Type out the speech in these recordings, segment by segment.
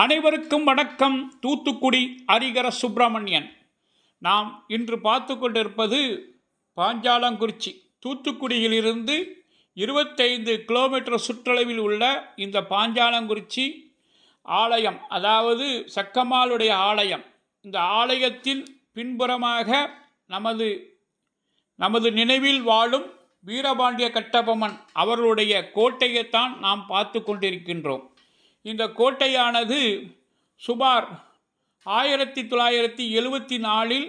அனைவருக்கும் வணக்கம். தூத்துக்குடி ஹரிகர சுப்பிரமணியன். நாம் இன்று பார்த்து கொண்டிருப்பது பாஞ்சாலங்குறிச்சி. தூத்துக்குடியிலிருந்து இருபத்தைந்து கிலோமீட்டர் சுற்றளவில் உள்ள இந்த பாஞ்சாலங்குறிச்சி ஆலயம் அதாவது சக்கமாலுடைய ஆலயம். இந்த ஆலயத்தின் பின்புறமாக நமது நமது நினைவில் வாழும் வீரபாண்டிய கட்டபொம்மன் அவர்களுடைய கோட்டையைத்தான் நாம் பார்த்து கொண்டிருக்கின்றோம். இந்த கோட்டையானது சுமார் ஆயிரத்தி தொள்ளாயிரத்தி எழுபத்தி நாலில்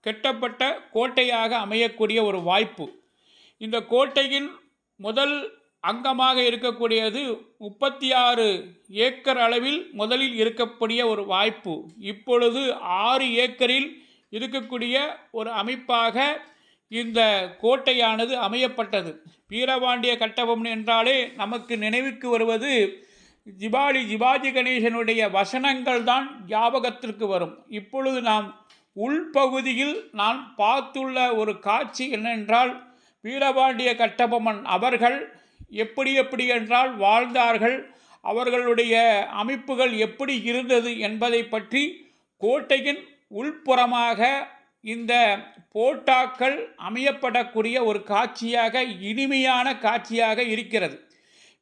கெட்டப்பட்ட கோட்டையாக அமையக்கூடிய ஒரு வாய்ப்பு. இந்த கோட்டையின் முதல் அங்கமாக இருக்கக்கூடியது முப்பத்தி ஆறு ஏக்கர் அளவில் முதலில் இருக்கக்கூடிய ஒரு வாய்ப்பு. இப்பொழுது ஆறு ஏக்கரில் இருக்கக்கூடிய ஒரு அமைப்பாக இந்த கோட்டையானது அமையப்பட்டது. வீரபாண்டிய கட்டபொம்மன் என்றாலே நமக்கு நினைவுக்கு வருவது ஜிபாலி ஜிபாஜி கணேசனுடைய வசனங்கள் தான் ஞாபகத்திற்கு வரும். இப்பொழுது நாம் உள்பகுதியில் நான் பார்த்துள்ள ஒரு காட்சி என்னென்றால் வீரபாண்டிய கட்டபொம்மன் அவர்கள் எப்படி எப்படி என்றால் வாழ்ந்தார்கள் அவர்களுடைய அமைப்புகள் எப்படி இருந்தது என்பதை பற்றி கோட்டையின் உள்புறமாக இந்த போட்டாக்கள் அமையப்படக்கூடிய ஒரு காட்சியாக இனிமையான காட்சியாக இருக்கிறது.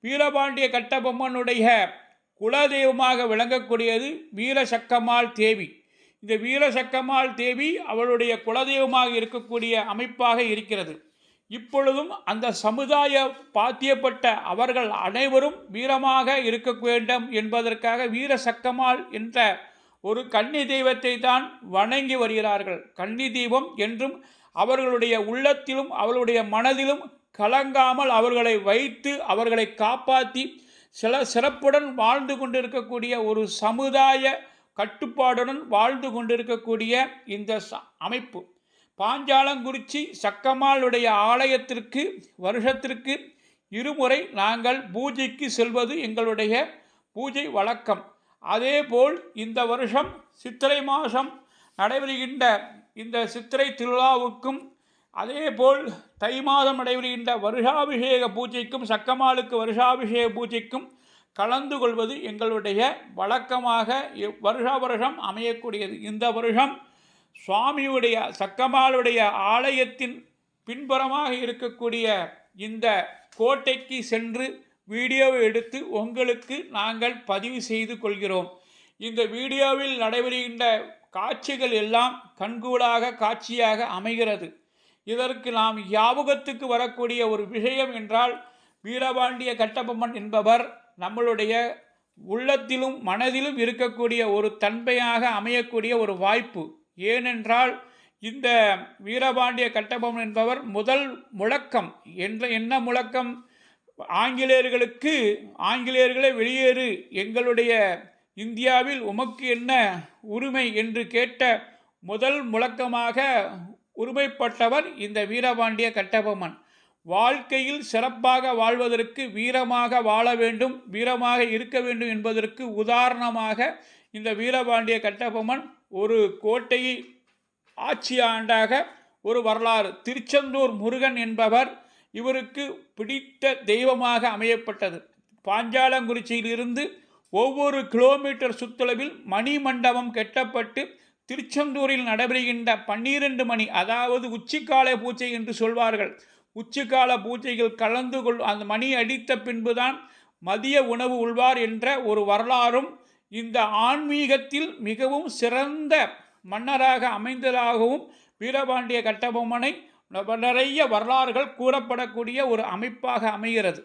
வீரபாண்டிய கட்டபொம்மனுடைய குலதெய்வமாக விளங்கக்கூடியது வீரசக்கம்மாள் தேவி. இந்த வீரசக்கம்மாள் தேவி அவளுடைய குலதெய்வமாக இருக்கக்கூடிய அமைப்பாக இருக்கிறது. இப்பொழுதும் அந்த சமுதாய பாத்தியப்பட்ட அவர்கள் அனைவரும் வீரமாக இருக்க வேண்டும் என்பதற்காக வீரசக்கம்மாள் என்ற ஒரு கன்னி தெய்வத்தை தான் வணங்கி வருகிறார்கள். கன்னி தெய்வம் என்றும் அவர்களுடைய உள்ளத்திலும் அவர்களுடைய மனதிலும் கலங்காமல் அவர்களை வைத்து அவர்களை காப்பாற்றி சில சிறப்புடன் வாழ்ந்து கொண்டிருக்கக்கூடிய ஒரு சமுதாய கட்டுப்பாடுடன் வாழ்ந்து கொண்டிருக்கக்கூடிய இந்த ச- அமைப்பு. பாஞ்சாலங்குறிச்சி சக்கமாளுடைய ஆலயத்திற்கு வருஷத்திற்கு இருமுறை நாங்கள் பூஜைக்கு செல்வது எங்களுடைய பூஜை வழக்கம். அதேபோல் இந்த வருஷம் சித்திரை மாதம் நடைபெறுகின்ற இந்த சித்திரை திருவிழாவுக்கும் அதேபோல் தை மாதம் நடைபெறுகின்ற வருஷாபிஷேக பூஜைக்கும் சக்கமாளுக்கு வருஷாபிஷேக பூஜைக்கும் கலந்து கொள்வது எங்களுடைய வழக்கமாக இவ் வருஷா வருஷம் அமையக்கூடியது. இந்த வருஷம் சுவாமியுடைய சக்கமாளுடைய ஆலயத்தின் பின்புறமாக இருக்கக்கூடிய இந்த கோட்டைக்கு சென்று வீடியோவை எடுத்து உங்களுக்கு நாங்கள் பதிவு செய்து கொள்கிறோம். இந்த வீடியோவில் நடைபெறுகின்ற காட்சிகள் எல்லாம் கண்கூடாக காட்சியாக அமைகிறது. இதற்கு நாம் யாபகத்துக்கு வரக்கூடிய ஒரு விஷயம் என்றால் வீரபாண்டிய கட்டபொம்மன் என்பவர் நம்மளுடைய உள்ளத்திலும் மனதிலும் இருக்கக்கூடிய ஒரு தன்மையாக அமையக்கூடிய ஒரு வாய்ப்பு. ஏனென்றால் இந்த வீரபாண்டிய கட்டபொம்மன் என்பவர் முதல் முழக்கம். என்ற என்ன முழக்கம்? ஆங்கிலேயர்களுக்கு ஆங்கிலேயர்களே வெளியேறு. எங்களுடைய இந்தியாவில் உமக்கு என்ன உரிமை என்று கேட்ட முதல் முழக்கமாக உரிமைப்பட்டவர் இந்த வீரபாண்டிய கட்டபொம்மன். வாழ்க்கையில் சிறப்பாக வாழ்வதற்கு வீரமாக வாழ வேண்டும் வீரமாக இருக்க வேண்டும் என்பதற்கு உதாரணமாக இந்த வீரபாண்டிய கட்டபொம்மன் ஒரு கோட்டையை ஆட்சி ஆண்டாக ஒரு வரலாறு. திருச்செந்தூர் முருகன் என்பவர் இவருக்கு பிடித்த தெய்வமாக அமையப்பட்டது. பாஞ்சாலங்குறிச்சியிலிருந்து ஒவ்வொரு கிலோமீட்டர் சுற்றளவில் மணி மண்டபம் கட்டப்பட்டு திருச்செந்தூரில் நடைபெறுகின்ற பன்னிரண்டு மணி அதாவது உச்சிக்கால பூஜை என்று சொல்வார்கள். உச்சிக்கால பூஜையில் கலந்து கொள் அந்த மணி அடித்த பின்புதான் மதிய உணவு உள்வார் என்ற ஒரு வரலாறும் இந்த ஆன்மீகத்தில் மிகவும் சிறந்த மன்னராக அமைந்ததாகவும் வீரபாண்டிய கட்டபொம்மனை நிறைய வரலாறுகள் கூறப்படக்கூடிய ஒரு அமைப்பாக அமைகிறது.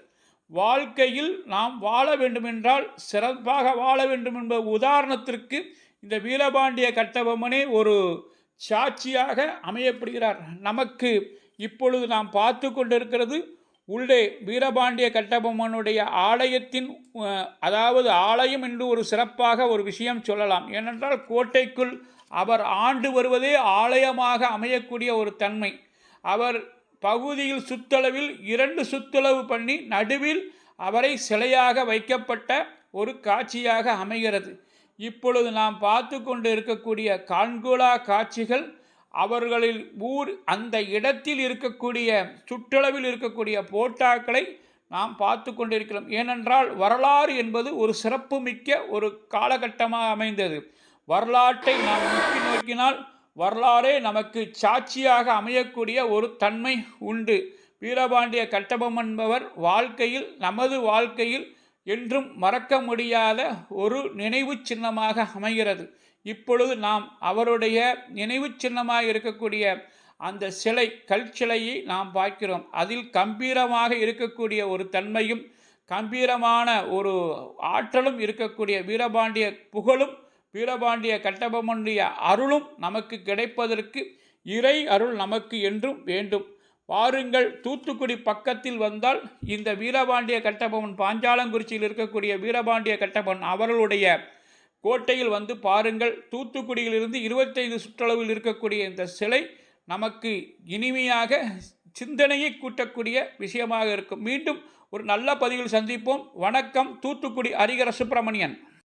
வாழ்க்கையில் நாம் வாழ வேண்டுமென்றால் சிறப்பாக வாழ வேண்டும் என்ப உதாரணத்திற்கு இந்த வீரபாண்டிய கட்டபொம்மனே ஒரு சாட்சியாக அமையப்படுகிறார். நமக்கு இப்பொழுது நாம் பார்த்து கொண்டிருக்கிறது உள்ளே வீரபாண்டிய கட்டபொம்மனுடைய ஆலயத்தின் அதாவது ஆலயம் என்று ஒரு சிறப்பாக ஒரு விஷயம் சொல்லலாம். ஏனென்றால் கோட்டைக்குள் அவர் ஆண்டு வருவதே ஆலயமாக அமையக்கூடிய ஒரு தன்மை. அவர் பகுதியில் சுத்தளவில் இரண்டு சுத்தளவு பண்ணி நடுவில் அவரை சிலையாக வைக்கப்பட்ட ஒரு காட்சியாக அமைகிறது. இப்பொழுது நாம் பார்த்து கொண்டு இருக்கக்கூடிய காண்குலா காட்சிகள் அவர்களில் ஊர் அந்த இடத்தில் இருக்கக்கூடிய சுற்றளவில் இருக்கக்கூடிய போட்டாக்களை நாம் பார்த்து கொண்டிருக்கிறோம். ஏனென்றால் வரலாறு என்பது ஒரு சிறப்புமிக்க ஒரு காலகட்டமாக அமைந்தது. வரலாற்றை நாம் நோக்கி நோக்கினால் வரலாறே நமக்கு சாட்சியாக அமையக்கூடிய ஒரு தன்மை உண்டு. வீரபாண்டிய கட்டபம் என்பவர் வாழ்க்கையில் நமது வாழ்க்கையில் என்றும் மறக்க முடியாத ஒரு நினைவு சின்னமாக அமைகிறது. இப்பொழுது நாம் அவருடைய நினைவு சின்னமாக இருக்கக்கூடிய அந்த சிலை கல் சிலையை நாம் பார்க்கிறோம். அதில் கம்பீரமாக இருக்கக்கூடிய ஒரு தன்மையும் கம்பீரமான ஒரு ஆற்றலும் இருக்கக்கூடிய வீரபாண்டிய புகழும் வீரபாண்டிய கட்டபொம்மனுடைய அருளும் நமக்கு கிடைப்பதற்கு இறை அருள் நமக்கு என்றும் வேண்டும். பாருங்கள் தூத்துக்குடி பக்கத்தில் வந்தால் இந்த வீரபாண்டிய கட்டபொம்மன் பாஞ்சாலங்குறிச்சியில் இருக்கக்கூடிய வீரபாண்டிய கட்டபொம்மன் அவர்களுடைய கோட்டையில் வந்து பாருங்கள் தூத்துக்குடியிலிருந்து இருபத்தைந்து சுற்றளவில் இருக்கக்கூடிய இந்த சிலை நமக்கு இனிமையாக சிந்தனையை கூட்டக்கூடிய விஷயமாக இருக்கும். மீண்டும் ஒரு நல்ல பதிவில் சந்திப்போம். வணக்கம். தூத்துக்குடி ஹரிகர சுப்பிரமணியன்.